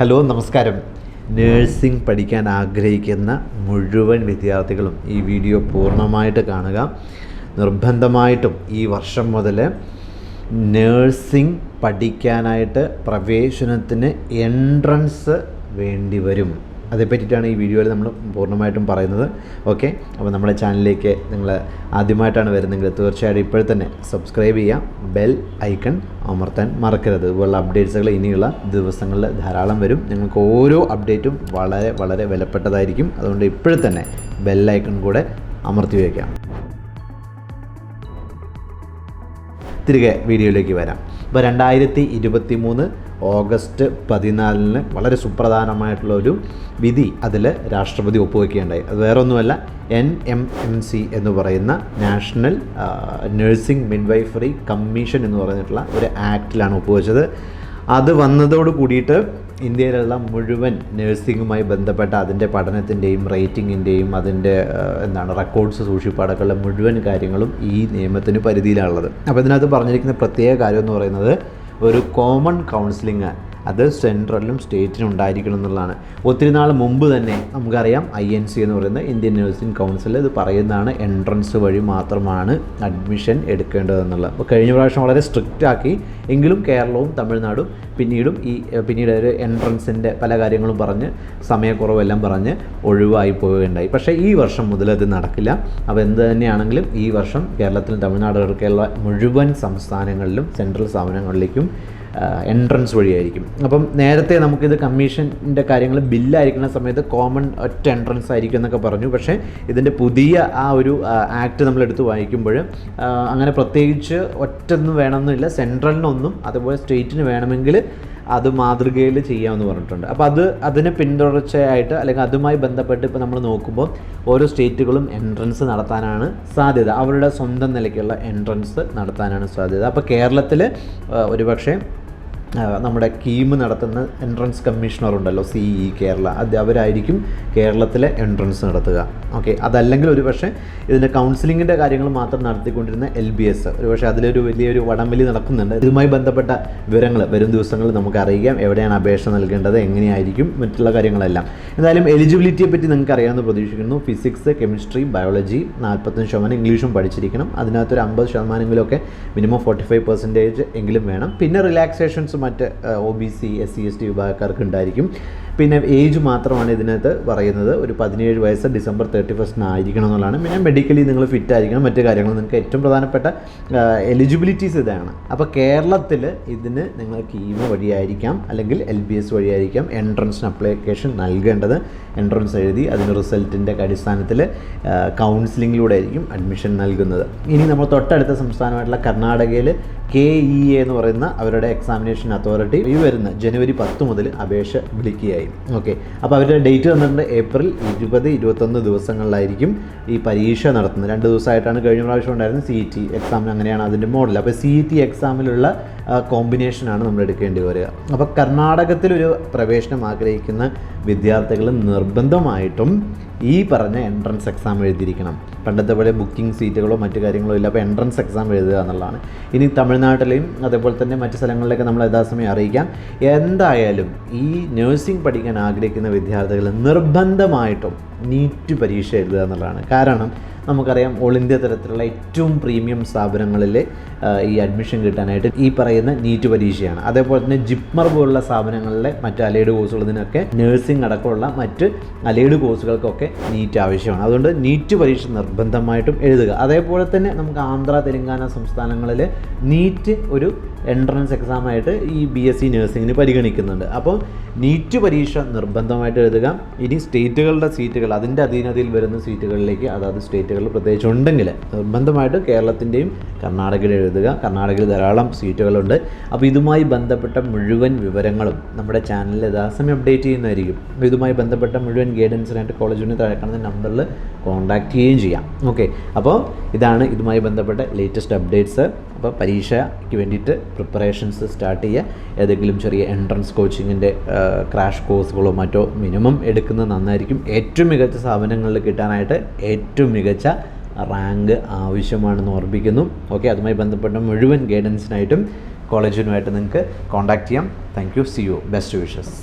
Hello നമസ്കാരം. Nursing പഠിക്കാൻ ആഗ്രഹിക്കുന്ന മുഴുവൻ വിദ്യാർത്ഥികളും ഈ വീഡിയോ പൂർണമായിട്ട് കാണുക. നിർബന്ധമായിട്ടും ഈ വർഷം മുതൽ നേഴ്സിംഗ് പഠിക്കാനായിട്ട് പ്രവേശനത്തിന് എൻട്രൻസ് വേണ്ടി വരും. അതേപ്പറ്റിയിട്ടാണ് ഈ വീഡിയോയിൽ നമ്മൾ പൂർണമായിട്ടും പറയുന്നത്. ഓക്കെ? അപ്പോൾ നമ്മുടെ ചാനലിലേക്ക് നിങ്ങൾ ആദ്യമായിട്ടാണ് വരുന്നതെങ്കിൽ തീർച്ചയായിട്ടും ഇപ്പോൾ തന്നെ സബ്സ്ക്രൈബ് ചെയ്യാം ബെൽ ഐക്കൺ അമർത്താൻ മറക്കരുത്. ഇതുപോലുള്ള അപ്ഡേറ്റ്സുകൾ ഇനിയുള്ള ദിവസങ്ങളിൽ ധാരാളം വരും. നിങ്ങൾക്ക് ഓരോ അപ്ഡേറ്റും വളരെ വളരെ വിലപ്പെട്ടതായിരിക്കും. അതുകൊണ്ട് ഇപ്പോഴും തന്നെ ബെൽ ഐക്കൺ കൂടെ അമർത്തി വയ്ക്കാം. തിരികെ വീഡിയോയിലേക്ക് വരാം. ഇപ്പോൾ രണ്ടായിരത്തി ഇരുപത്തി മൂന്ന് ഓഗസ്റ്റ് പതിനാലിന് വളരെ സുപ്രധാനമായിട്ടുള്ള ഒരു വിധി അതിൽ രാഷ്ട്രപതി ഒപ്പുവെക്കുകയുണ്ടായി. അത് വേറൊന്നുമല്ല എൻ എം എം സി എന്ന് പറയുന്ന നാഷണൽ നഴ്സിംഗ് മിൻവൈഫറി കമ്മീഷൻ എന്ന് പറഞ്ഞിട്ടുള്ള ഒരു ആക്റ്റിലാണ് ഒപ്പുവെച്ചത്. അത് വന്നതോട് കൂടിയിട്ട് ഇന്ത്യയിലുള്ള മുഴുവൻ നഴ്സിംഗുമായി ബന്ധപ്പെട്ട അതിന്റെ പഠനത്തിന്റെയും റേറ്റിങ്ങിന്റെയും അതിന്റെ എന്താണ് റെക്കോർഡ്സ് സൂക്ഷിപ്പാടൊക്കെയുള്ള മുഴുവൻ കാര്യങ്ങളും ഈ നിയമത്തിന് പരിധിയിലാണുള്ളത്. അപ്പോൾ ഇതിനകത്ത് പറഞ്ഞിരിക്കുന്ന പ്രത്യേക കാര്യം എന്ന് പറയുന്നത് ഒരു കോമൺ കൗൺസിലിംഗ് അത് സെൻട്രലിലും സ്റ്റേറ്റിനും ഉണ്ടായിരിക്കണം എന്നുള്ളതാണ്. ഒത്തിരി നാൾ മുമ്പ് തന്നെ നമുക്കറിയാം ഐ എൻ സി എന്ന് പറയുന്ന ഇന്ത്യൻ നഴ്സിംഗ് കൗൺസിൽ ഇത് പറയുന്നതാണ് എൻട്രൻസ് വഴി മാത്രമാണ് അഡ്മിഷൻ എടുക്കേണ്ടതെന്നുള്ളത് അപ്പോൾ കഴിഞ്ഞ പ്രാവശ്യം വളരെ സ്ട്രിക്റ്റ് ആക്കി എങ്കിലും കേരളവും തമിഴ്നാടും പിന്നീടും ഈ പിന്നീട് ഒരു എൻട്രൻസിന്റെ പല കാര്യങ്ങളും പറഞ്ഞ് സമയക്കുറവെല്ലാം പറഞ്ഞ് ഒഴിവായി പോവുകയുണ്ടായി. പക്ഷേ ഈ വർഷം മുതൽ അത് നടക്കില്ല. അപ്പോൾ എന്ത് തന്നെയാണെങ്കിലും ഈ വർഷം കേരളത്തിലും തമിഴ്നാടുകൾക്കുള്ള മുഴുവൻ സംസ്ഥാനങ്ങളിലും സെൻട്രൽ സ്ഥാപനങ്ങളിലേക്കും എൻട്രൻസ് വഴിയായിരിക്കും. അപ്പം നേരത്തെ നമുക്കിത് കമ്മീഷന്റെ കാര്യങ്ങൾ ബില്ലായിരിക്കുന്ന സമയത്ത് കോമൺ ഒറ്റ എൻട്രൻസ് ആയിരിക്കും എന്നൊക്കെ പറഞ്ഞു. പക്ഷേ ഇതിന്റെ പുതിയ ആ ഒരു ആക്ട് നമ്മൾ എടുത്ത് വായിക്കുമ്പോൾ അങ്ങനെ പ്രത്യേകിച്ച് ഒറ്റൊന്നും വേണമെന്നില്ല. സെൻട്രലിനൊന്നും അതുപോലെ സ്റ്റേറ്റിന് വേണമെങ്കിൽ അത് മാതൃകയിൽ ചെയ്യാമെന്ന് പറഞ്ഞിട്ടുണ്ട്. അപ്പോൾ അത് അതിന് പിന്തുടർച്ചയായിട്ട് അല്ലെങ്കിൽ അതുമായി ബന്ധപ്പെട്ട് ഇപ്പോൾ നമ്മൾ നോക്കുമ്പോൾ ഓരോ സ്റ്റേറ്റുകളും എൻട്രൻസ് നടത്താനാണ് സാധ്യത. അവരുടെ സ്വന്തം നിലയ്ക്കുള്ള എൻട്രൻസ് നടത്താനാണ് സാധ്യത. അപ്പോൾ കേരളത്തിൽ ഒരുപക്ഷെ നമ്മുടെ കീം നടത്തുന്ന എൻട്രൻസ് കമ്മീഷണർ ഉണ്ടല്ലോ സി ഇ കേരള. അത് അവരായിരിക്കും കേരളത്തിലെ എൻട്രൻസ് നടത്തുക. ഓക്കെ അതല്ലെങ്കിൽ ഒരു പക്ഷേ ഇതിന്റെ കൗൺസിലിങ്ങിന്റെ കാര്യങ്ങൾ മാത്രം നടത്തിക്കൊണ്ടിരുന്ന എൽ ബി എസ് ഒരു പക്ഷേ അതിലൊരു വലിയൊരു വടംവലി നടക്കുന്നുണ്ട്. ഇതുമായി ബന്ധപ്പെട്ട വിവരങ്ങൾ വരും ദിവസങ്ങളിൽ നമുക്ക് അറിയിക്കാം. എവിടെയാണ് അപേക്ഷ നൽകേണ്ടത്? എങ്ങനെയായിരിക്കും? മറ്റുള്ള കാര്യങ്ങളെല്ലാം. എന്തായാലും എലിജിബിലിറ്റിയെ പറ്റി നിങ്ങൾക്ക് അറിയാമെന്ന് പ്രതീക്ഷിക്കുന്നു. ഫിസിക്സ് കെമിസ്ട്രി ബയോളജി നാൽപ്പത്തഞ്ച് ശതമാനം ഇംഗ്ലീഷും പഠിച്ചിരിക്കണം. അതിനകത്തൊരു അമ്പത് ശതമാനമെങ്കിലുമൊക്കെ മിനിമം ഫോർട്ടി ഫൈവ് പെർസെന്റേജ് എങ്കിലും വേണം. പിന്നെ റിലാക്സേഷൻസ് മറ്റ് O B C S C S T വിഭാഗക്കാർക്ക് ഉണ്ടായിരിക്കും. പിന്നെ ഏജ് മാത്രമാണ് ഇതിനകത്ത് പറയുന്നത്. ഒരു പതിനേഴ് വയസ്സ് ഡിസംബർ തേർട്ടി ഫസ്റ്റിന് ആയിരിക്കണം എന്നുള്ളതാണ് പിന്നെ മെഡിക്കലി നിങ്ങൾ ഫിറ്റ് ആയിരിക്കണം. മറ്റു കാര്യങ്ങൾ നിങ്ങൾക്ക് ഏറ്റവും പ്രധാനപ്പെട്ട എലിജിബിലിറ്റീസ് ഇതാണ്. അപ്പോൾ കേരളത്തിൽ ഇതിന് നിങ്ങൾ കീമ വഴിയായിരിക്കാം. അല്ലെങ്കിൽ എൽ ബി എസ് വഴിയായിരിക്കാം. എൻട്രൻസിന് അപ്ലിക്കേഷൻ നൽകേണ്ടത്. എൻട്രൻസ് എഴുതി അതിന്റെ റിസൾട്ടിന്റെ അടിസ്ഥാനത്തിൽ കൗൺസിലിങ്ങിലൂടെ ആയിരിക്കും അഡ്മിഷൻ നൽകുന്നത്. ഇനി നമ്മൾ തൊട്ടടുത്ത സംസ്ഥാനമായിട്ടുള്ള കർണാടകയിൽ കെ ഇ എ എന്ന് പറയുന്ന അവരുടെ എക്സാമിനേഷൻ അതോറിറ്റി ഈ വരുന്ന ജനുവരി പത്ത് മുതൽ അപേക്ഷ വിളിക്കുകയായി ഓക്കെ. അപ്പോൾ അവരുടെ ഡേറ്റ് തന്നിട്ടുണ്ട് ഏപ്രിൽ ഇരുപത് ഇരുപത്തൊന്ന് ദിവസങ്ങളിലായിരിക്കും ഈ പരീക്ഷ നടത്തുന്നത്. രണ്ട് ദിവസമായിട്ടാണ് കഴിഞ്ഞ പ്രാവശ്യം ഉണ്ടായിരുന്നത് സി ടി എക്സാമിന് അങ്ങനെയാണ് അതിന്റെ മോഡൽ അപ്പോൾ സി ടി എക്സാമിലുള്ള കോമ്പിനേഷനാണ് നമ്മൾ എടുക്കേണ്ടി വരിക. അപ്പോൾ കർണാടകത്തിലൊരു പ്രവേശനം ആഗ്രഹിക്കുന്ന വിദ്യാർത്ഥികൾ നിർബന്ധമായിട്ടും ഈ പറഞ്ഞ എൻട്രൻസ് എക്സാം എഴുതിയിരിക്കണം. പണ്ടത്തെ പോലെ ബുക്കിംഗ് സീറ്റുകളോ മറ്റു കാര്യങ്ങളോ ഇല്ല. അപ്പോൾ എൻട്രൻസ് എക്സാം എഴുതുക എന്നുള്ളതാണ്. ഇനി തമിഴ്നാട്ടിലെയും അതേപോലെ തന്നെ മറ്റു സ്ഥലങ്ങളിലൊക്കെ നമ്മൾ യഥാസമയം അറിയിക്കാം. എന്തായാലും ഈ നഴ്സിംഗ് പഠിക്കാൻ ആഗ്രഹിക്കുന്ന വിദ്യാർത്ഥികൾ നിർബന്ധമായിട്ടും നീറ്റ് പരീക്ഷ എഴുതുക എന്നുള്ളതാണ്. കാരണം നമുക്കറിയാം ഓൾ ഇന്ത്യ തലത്തിലുള്ള ഏറ്റവും പ്രീമിയം സ്ഥാപനങ്ങളിൽ ഈ അഡ്മിഷൻ കിട്ടാനായിട്ട് ഈ പറയുന്ന നീറ്റ് പരീക്ഷയാണ്. അതേപോലെ തന്നെ ജിപ്മർ പോലുള്ള സ്ഥാപനങ്ങളിലെ മറ്റ് അലൈഡ് കോഴ്സുകളതിനൊക്കെ നഴ്സിംഗ് അടക്കമുള്ള മറ്റ് അലൈഡ് കോഴ്സുകൾക്കൊക്കെ നീറ്റ് ആവശ്യമാണ്. അതുകൊണ്ട് നീറ്റ് പരീക്ഷ നിർബന്ധമായിട്ടും എഴുതുക. അതേപോലെ തന്നെ നമുക്ക് ആന്ധ്ര തെലങ്കാന സംസ്ഥാനങ്ങളിൽ നീറ്റ് ഒരു എൻട്രൻസ് എക്സാമായിട്ട് ഈ ബി എസ് സി നഴ്സിംഗിന് പരിഗണിക്കുന്നുണ്ട്. അപ്പോൾ നീറ്റ് പരീക്ഷ നിർബന്ധമായിട്ട് എഴുതുക. ഇനി സ്റ്റേറ്റുകളുടെ സീറ്റുകൾ അതിന്റെ അധീനതയിൽ വരുന്ന സീറ്റുകളിലേക്ക് അതാത് സ്റ്റേറ്റുകളിൽ പ്രത്യേകിച്ച് ഉണ്ടെങ്കിൽ നിർബന്ധമായിട്ട് കേരളത്തിന്റെയും കർണാടകയിൽ എഴുതുക. കർണാടകയിൽ ധാരാളം സീറ്റുകളുണ്ട്. അപ്പോൾ ഇതുമായി ബന്ധപ്പെട്ട മുഴുവൻ വിവരങ്ങളും നമ്മുടെ ചാനലിൽ യഥാസമയം അപ്ഡേറ്റ് ചെയ്യുന്നതായിരിക്കും. ഇതുമായി ബന്ധപ്പെട്ട മുഴുവൻ ഗൈഡൻസിനായിട്ട് കോളേജിന് താഴെ കാണുന്ന നമ്പറിൽ കോൺടാക്റ്റ് ചെയ്യുകയും ചെയ്യാം. ഓക്കെ. അപ്പോൾ ഇതാണ് ഇതുമായി ബന്ധപ്പെട്ട ലേറ്റസ്റ്റ് അപ്ഡേറ്റ്സ് അപ്പോൾ പരീക്ഷയ്ക്ക് വേണ്ടിയിട്ട് പ്രിപ്പറേഷൻസ് സ്റ്റാർട്ട് ചെയ്യുക. ഏതെങ്കിലും ചെറിയ എൻട്രൻസ് കോച്ചിങ്ങിന്റെ ക്രാഷ് കോഴ്സുകളോ മറ്റോ മിനിമം എടുക്കുന്നത് നന്നായിരിക്കും. ഏറ്റവും മികച്ച സ്ഥാപനങ്ങളിൽ കിട്ടാനായിട്ട് ഏറ്റവും മികച്ച റാങ്ക് ആവശ്യമാണെന്ന് ഓർമ്മിക്കുന്നു. ഓക്കെ അതുമായി ബന്ധപ്പെട്ട മുഴുവൻ ഗൈഡൻസിനായിട്ടും കോളേജിനുമായിട്ട് നിങ്ങൾക്ക് കോൺടാക്റ്റ് ചെയ്യാം. Thank you see you best wishes